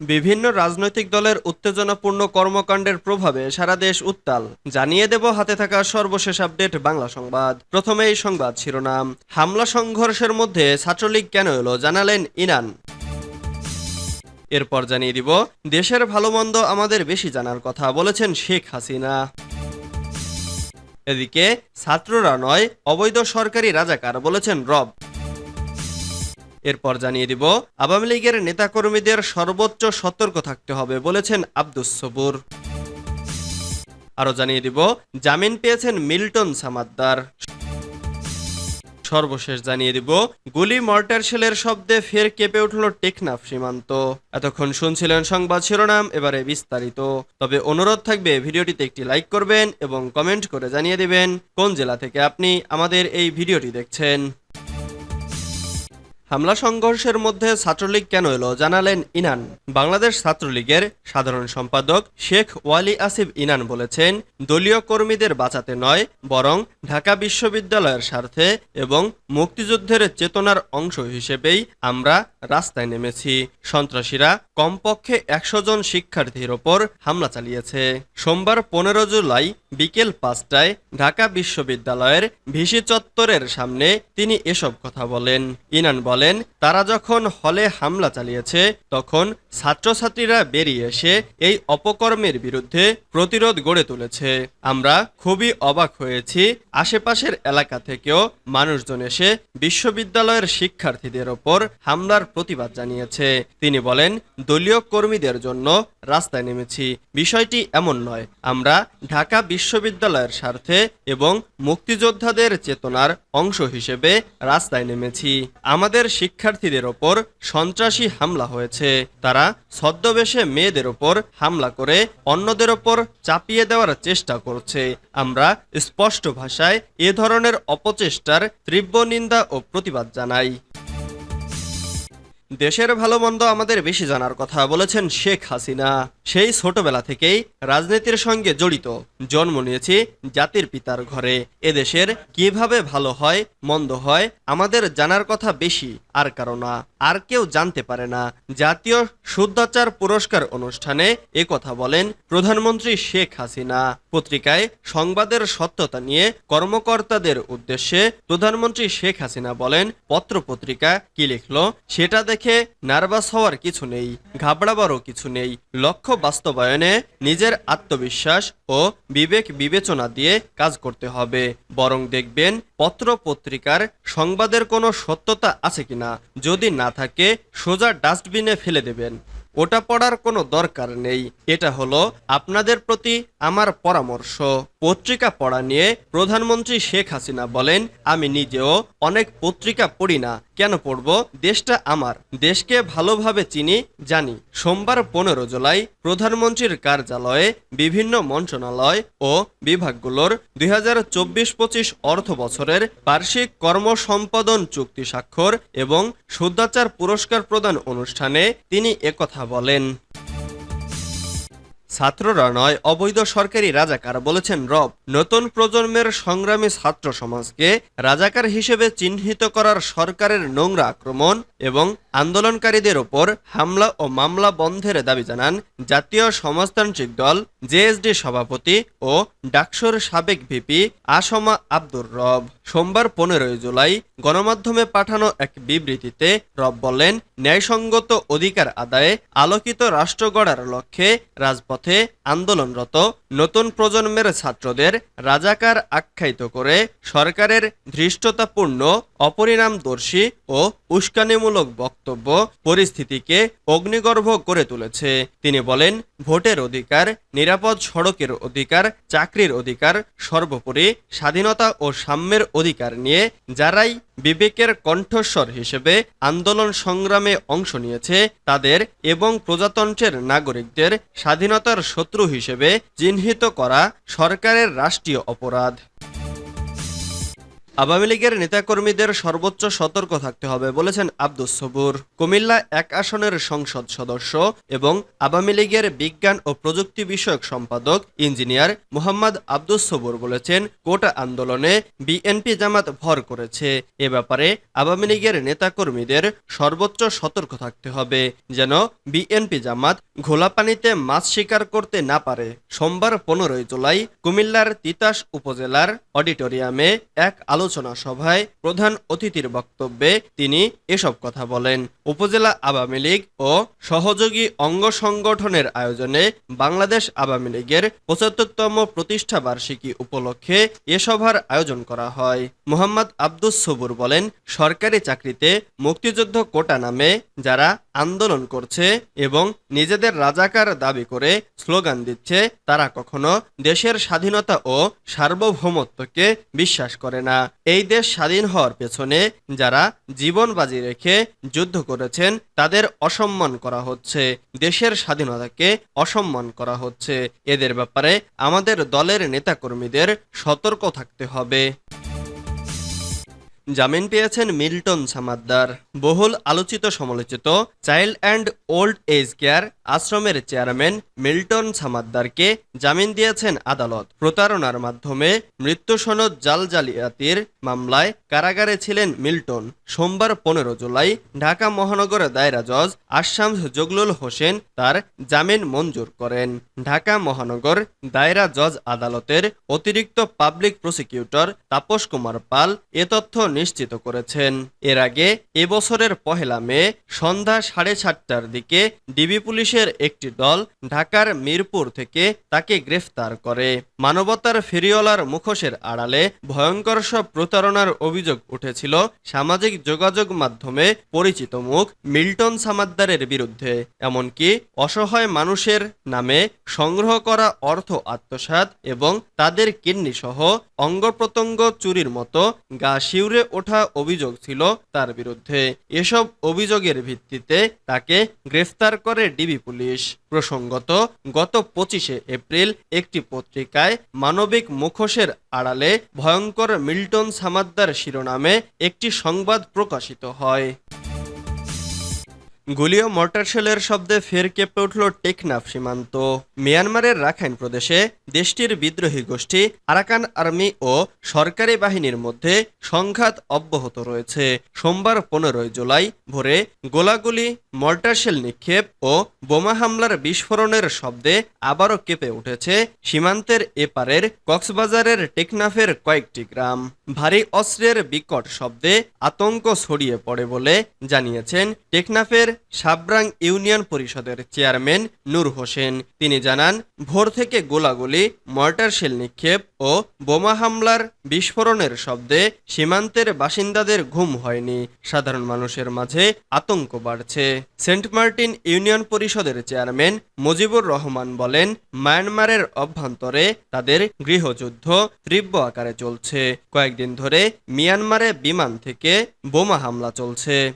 বিভিন্ন রাজনৈতিক দলের উত্তেজনাপূর্ণ কর্মকাণ্ডের প্রভাবে সারা দেশ উত্তাল। জানিয়ে দেব হাতে থাকা সর্বশেষ আপডেট বাংলা সংবাদ। প্রথমেই সংবাদ শিরোনাম। হামলা সংঘর্ষের মধ্যে ছাত্রলীগ কেন এলো জানালেন ইনান এরপর জানিয়ে দিব, দেশের ভালো মন্দ আমাদের বেশি জানার কথা বলেছেন শেখ হাসিনা। এদিকে, ছাত্ররা নয়, অবৈধ সরকারি রাজাকার বলেছেন রব। এরপর জানিয়ে দিব, আওয়ামী লীগের নেতাকর্মীদের সর্বোচ্চ সতর্ক থাকতে হবে বলেছেন আব্দুস সবুর। আরও জানিয়ে দিব, জামিন পেয়েছেন মিল্টন সামাদ্দার। সর্বশেষ জানিয়ে দিব, গুলি মর্টার শেলের শব্দে ফের কেঁপে উঠল টেকনাফ সীমান্ত। এতক্ষণ শুনছিলেন সংবাদ শিরোনাম, এবারে বিস্তারিত। তবে অনুরোধ থাকবে, ভিডিওটিতে একটি লাইক করবেন এবং কমেন্ট করে জানিয়ে দিবেন, কোন জেলা থেকে আপনি আমাদের এই ভিডিওটি দেখছেন। হামলা সংঘর্ষের মধ্যে ছাত্রলীগ কেন এলো জানালেন ইনান। বাংলাদেশ ছাত্রলীগের সাধারণ সম্পাদক শেখ ওয়ালি আসিফ ইনান বলেছেন, দলীয় কর্মীদের বাঁচাতে নয়, বরং ঢাকা বিশ্ববিদ্যালয়ের স্বার্থে এবং মুক্তিযুদ্ধের চেতনার অংশ হিসেবেই আমরা রাস্তায় নেমেছি। সন্ত্রাসীরা কমপক্ষে একশো জন শিক্ষার্থীর ওপর হামলা চালিয়েছে। সোমবার পনেরো জুলাই বিকেল পাঁচটায় ঢাকা বিশ্ববিদ্যালয়ের ভিসি চত্বরের সামনে তিনি এসব কথা বলেন। ইনান বলেন তারা যখন হলে হামলা চালিয়েছে, তখন ছাত্রছাত্রীরা বেরিয়ে এসে এই অপকর্মের বিরুদ্ধে প্রতিরোধ গড়ে তুলেছে। আমরা খুবই অবাক হয়েছি, আশেপাশের এলাকা থেকেও মানুষজন এসে বিশ্ববিদ্যালয়ের শিক্ষার্থীদের ওপর হামলার প্রতিবাদ জানিয়েছে। তিনি বলেন, দলীয় কর্মীদের জন্য রাস্তায় নেমেছি। বিষয়টি এমন নয়। আমরা ঢাকা বিশ্ববিদ্যালয়ের স্বার্থে এবং মুক্তিযোদ্ধাদের চেতনার অংশ হিসেবে রাস্তায় নেমেছি। আমাদের শিক্ষার্থীদের ওপর সন্ত্রাসী হামলা হয়েছে। তারা ছদ্মবেশে মেয়েদের ওপর হামলা করে অন্যদের ওপর চাপিয়ে দেওয়ার চেষ্টা করছে। আমরা স্পষ্ট ভাষায় এ ধরনের অপচেষ্টার তীব্র নিন্দা ও প্রতিবাদ জানাই। দেশের ভালো মন্দ আমাদের বেশি জানার কথা বলেছেন শেখ হাসিনা। সেই ছোটবেলা থেকেই রাজনীতির সঙ্গে জড়িত। জন্ম নিয়েছি জাতির পিতার ঘরে। এদেশের কীভাবে ভালো হয়, মন্দ হয়, আমাদের জানার কথা বেশি, আর কারও না। আর কেউ জানতে পারে না। জাতীয় শুদ্ধাচার পুরস্কার অনুষ্ঠানে এ কথা বলেন প্রধানমন্ত্রী শেখ হাসিনা। পত্রিকায় সংবাদের সত্যতা নিয়ে কর্মকর্তাদের উদ্দেশ্যে প্রধানমন্ত্রী শেখ হাসিনা বলেন পত্র পত্রিকা কি লিখল, সেটা দেখে নার্ভাস হওয়ার কিছু নেই, ঘাবড়াবারও কিছু নেই, লক্ষ্য বাস্তবায়নে নিজের আত্মবিশ্বাস ও বিবেক বিবেচনা দিয়ে কাজ করতে হবে। বরং দেখবেন, পত্র পত্রিকার সংবাদের কোনো সত্যতা আছে কিনা, যদি না থাকে, সোজা ডাস্টবিনে ফেলে দেবেন। ওটা পড়ার কোনো দরকার নেই। এটা হলো আপনাদের প্রতি আমার পরামর্শ। পত্রিকা পড়া নিয়ে প্রধানমন্ত্রী শেখ হাসিনা বলেন, আমি নিজেও অনেক পত্রিকা পড়ি না। কেন পড়ব? দেশটা আমার। দেশকে ভালোভাবে চিনি, জানি। সোমবার পনেরো জুলাই প্রধানমন্ত্রীর কার্যালয়ে বিভিন্ন মন্ত্রণালয় ও বিভাগগুলোর দুই হাজার চব্বিশ পঁচিশ অর্থ বছরের বার্ষিক কর্মসম্পাদন চুক্তি স্বাক্ষর এবং শুদ্ধাচার পুরস্কার প্রদান অনুষ্ঠানে তিনি একথা বলেন। ছাত্ররা নয়, অবৈধ সরকারি রাজাকার বলেছেন রব। নতুন প্রজন্মের সংগ্রামী ছাত্র সমাজকে রাজাকার হিসেবে চিহ্নিত করার সরকারের নোংরা আক্রমণ এবং আন্দোলনকারীদের ওপর হামলা ও মামলা বন্ধের দাবি জানান জাতীয় সমাজতান্ত্রিক দল জেএসডি সভাপতি ও ডাকসুর সাবেক ভিপি আসমা আব্দুর রব। সোমবার পনেরোই জুলাই গণমাধ্যমে পাঠানো এক বিবৃতিতে রব বলেন, ন্যায়সঙ্গত অধিকার আদায়ে আলোকিত রাষ্ট্র গড়ার লক্ষ্যে রাজপথে আন্দোলনরত নতুন প্রজন্মের ছাত্রদের রাজাকার আখ্যায়িত করে সরকারের ধৃষ্টতাপূর্ণ, অপরিণামদর্শী ও উস্কানিমূলক বক্তব্য পরিস্থিতিকে অগ্নিগর্ভ করে তুলেছে। তিনি বলেন ভোটের অধিকার, নিরাপদ সড়কের অধিকার, চাকরির অধিকার, সর্বোপরি স্বাধীনতা ও সাম্যের অধিকার নিয়ে যারাই বিবেকের কণ্ঠস্বর হিসেবে আন্দোলন সংগ্রামে অংশ নিয়েছে, তাদের এবং প্রজাতন্ত্রের নাগরিকদের স্বাধীনতার শত্রু হিসেবে চিহ্নিত করা সরকারের রাষ্ট্রীয় অপরাধ। আওয়ামী লীগের নেতাকর্মীদের সর্বোচ্চ সতর্ক থাকতে হবে বলেছেন আব্দুস সবুর। কুমিল্লা এক আসনের সংসদ সদস্য এবং আওয়ামী লীগের বিজ্ঞান ও প্রযুক্তি বিষয়ক সম্পাদক ইঞ্জিনিয়ার মোহাম্মদ আব্দুস সবুর বলেছেন, কোটা আন্দোলনে বিএনপি জামাত ভর করেছে। এ ব্যাপারে আওয়ামী লীগের নেতাকর্মীদের সর্বোচ্চ সতর্ক থাকতে হবে যেন বিএনপি জামাত ঘোলা পানিতে মাছ শিকার করতে না পারে। সোমবার পনেরোই জুলাই কুমিল্লার তিতাস উপজেলার অডিটোরিয়ামে এক আলোচনা সভায় প্রধান অতিথির বক্তব্যে তিনি এসব কথা বলেন। উপজেলা আওয়ামী লীগ ও সহযোগী অঙ্গ সংগঠনের আয়োজনে বাংলাদেশ আওয়ামী লীগের পঁচাত্তরতম প্রতিষ্ঠা বার্ষিকী উপলক্ষে এ সভার আয়োজন করা হয়। মোহাম্মদ আব্দুস সবুর বলেন, সরকারি চাকরিতে মুক্তিযুদ্ধ কোটা নামে যারা আন্দোলন করছে এবং নিজেদের রাজাকার দাবি করে স্লোগান দিচ্ছে, তারা কখনো দেশের স্বাধীনতা ও সার্বভৌমত্বকে বিশ্বাস করে না। এই দেশ স্বাধীন হওয়ার পেছনে যারা জীবন বাজি রেখে যুদ্ধ করেছেন, তাদের অসম্মান করা হচ্ছে। দেশের স্বাধীনতাকে অসম্মান করা হচ্ছে। এদের ব্যাপারে আমাদের দলের নেতাকর্মীদের সতর্ক থাকতে হবে। জামিন পেয়েছেন মিল্টন সামাদ্দার। বহুল আলোচিত সমালোচিত child and old age care আশ্রমের চেয়ারম্যান মিল্টন সামাদ্দারকে জামিন দিয়েছেন আদালত। প্রতারণার মাধ্যমে মৃত্যু সনদ জাল জালিয়াতির মামলায় কারাগারে ছিলেন মিল্টন। সোমবার পনেরো জুলাই ঢাকা মহানগর দায়রা জজ আশামস জগলুল হোসেন তার জামিন মঞ্জুর করেন। ঢাকা মহানগর দায়রা জজ আদালতের অতিরিক্ত পাবলিক প্রসিকিউটর তাপস কুমার পাল এ তথ্য নিশ্চিত করেছেন। এর আগে এবছরের পহেলা মে, সন্ধ্যা সাড়ে সাতটার দিকে ডিবি পুলিশের একটি দল ঢাকার মিরপুর থেকে তাকে গ্রেফতার করে। মানবতার ফেরিওয়ালার মুখোশের আড়ালে ভয়ঙ্কর সব প্রতারণার অভিযোগ উঠেছিল সামাজিক যোগাযোগ মাধ্যমে পরিচিত মুখ মিল্টন সামাদ্দারের বিরুদ্ধে। এমনকি অসহায় মানুষের নামে সংগ্রহ করা অর্থ আত্মসাৎ এবং তাদের কিডনি সহ অঙ্গ প্রত্যঙ্গ চুরির মতো গা শিউরে ওঠা অভিযোগ ছিল তার বিরুদ্ধে। এসব অভিযোগের ভিত্তিতে তাকে গ্রেফতার করে ডিবি পুলিশ। প্রসঙ্গত, গত পঁচিশে এপ্রিল একটি পত্রিকায় মানবিক মুখোশের আড়ালে ভয়ঙ্কর মিল্টন সামাদ্দার শিরোনামে একটি সংবাদ প্রকাশিত হয়। গুলিও মর্টার শেলের শব্দে ফের কেঁপে উঠল টেকনাফ সীমান্ত। মিয়ানমারের রাখাইন প্রদেশে দেশটির বিদ্রোহী গোষ্ঠী আরাকান আর্মি ও সরকারি বাহিনীর মধ্যে সংঘাত অব্যাহত রয়েছে। সোমবার পনেরোই জুলাই ভোরে গোলাগুলি, মর্টার শেল নিক্ষেপ ও বোমা হামলার বিস্ফোরণের শব্দে আবারও কেঁপে উঠেছে সীমান্তের এপারের কক্সবাজারের টেকনাফের কয়েকটি গ্রাম। ভারী অস্ত্রের বিকট শব্দে আতঙ্ক ছড়িয়ে পড়ে বলে জানিয়েছেন টেকনাফের সাবরাং ইউনিয়ন পরিষদের চেয়ারম্যান নূর হোসেন। তিনি জানান, ভোর থেকে গোলাগুলি, মর্টার শেল নিক্ষেপ ও বোমা হামলার বিস্ফোরণের শব্দে সীমান্তের বাসিন্দাদের ঘুম হয়নি। সাধারণ মানুষের মাঝে আতঙ্ক বাড়ছে। সেন্ট মার্টিন ইউনিয়ন পরিষদের চেয়ারম্যান মুজিবুর রহমান বলেন, মায়ানমারের অভ্যন্তরে তাদের গৃহযুদ্ধ তীব্র আকারে চলছে। কয়েকদিন ধরে মিয়ানমারে বিমান থেকে বোমা হামলা চলছে।